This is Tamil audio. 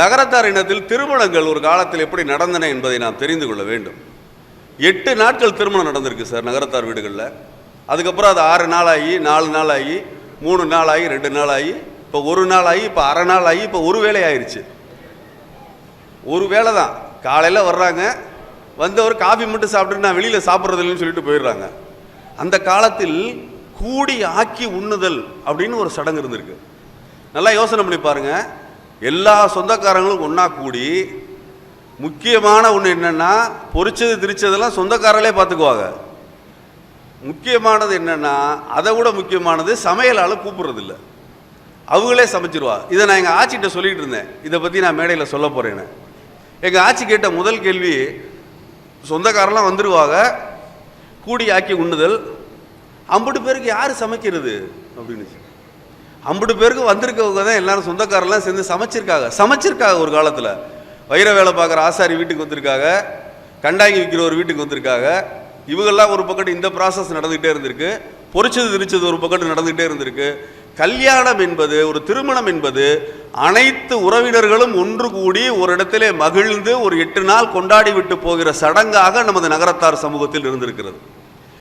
நகரத்தார் இனத்தில் திருமணங்கள் ஒரு காலத்தில் எப்படி நடந்தன என்பதை நாம் தெரிந்து கொள்ள வேண்டும். எட்டு நாட்கள் திருமணம் நடந்திருக்கு சார் நகரத்தார் வீடுகளில். அதுக்கப்புறம் அது ஆறு நாள் ஆகி நாலு நாள் ஆகி மூணு நாள் ஆகி ரெண்டு நாள் ஆகி இப்போ ஒரு நாள் ஆகி இப்போ அரை நாள் ஆகி இப்போ ஒரு வேலை ஆயிடுச்சு ஒரு வேலை தான். காலையில் வர்றாங்க வந்தவர் காஃபி மட்டும் சாப்பிட்டு நான் வெளியில் சாப்பிட்றது இல்லைன்னு சொல்லிட்டு போயிடுறாங்க. அந்த காலத்தில் கூடி ஆக்கி உண்ணுதல் அப்படின்னு ஒரு சடங்கு இருந்திருக்கு. நல்லா யோசனை பண்ணி பாருங்கள் எல்லா சொந்தக்காரங்களும் ஒன்றா கூடி முக்கியமான ஒன்று என்னென்னா பொறிச்சது திரிச்சதெல்லாம் சொந்தக்காரர்களே பார்த்துக்குவாங்க முக்கியமானது என்னென்னா அதை விட முக்கியமானது சமையலால் கூப்பிட்றதில்ல. அவங்களே சமைச்சிருவா. இதை நான் எங்கள் ஆட்சிகிட்ட சொல்லிகிட்டு இருந்தேன். இதை பற்றி நான் மேடையில் சொல்ல போகிறேன்னு எங்கள் ஆச்சி கேட்ட முதல் கேள்வி சொந்தக்காரெல்லாம் வந்துடுவாங்க கூடி ஆக்கி உண்ணுதல். ஐம்பது பேருக்கு யார் சமைக்கிறது? அப்படின்னு. ஐம்பது பேருக்கு வந்திருக்கவங்க தான் எல்லாரும் சொந்தக்காரெல்லாம் சேர்ந்து சமைச்சிருக்காங்க. சமைச்சிருக்காங்க ஒரு காலத்தில். வைர வேலை பார்க்குற ஆசாரி வீட்டுக்கு வந்திருக்காங்க. கண்டாங்கி விற்கிற ஒரு வீட்டுக்கு வந்திருக்காங்க. இவங்கெல்லாம் ஒரு பக்கத்து இந்த ப்ராசஸ் நடந்துகிட்டே இருந்திருக்கு. பொரிச்சது திரிச்சது ஒரு பக்கத்து நடந்துகிட்டே இருந்திருக்கு. கல்யாணம் என்பது ஒரு திருமணம் என்பது அனைத்து உறவினர்களும் ஒன்று கூடி ஒரு இடத்திலே மகிழ்ந்து ஒரு எட்டு நாள் கொண்டாடி விட்டு போகிற சடங்காக நமது நகரத்தார் சமூகத்தில் இருந்திருக்கிறது.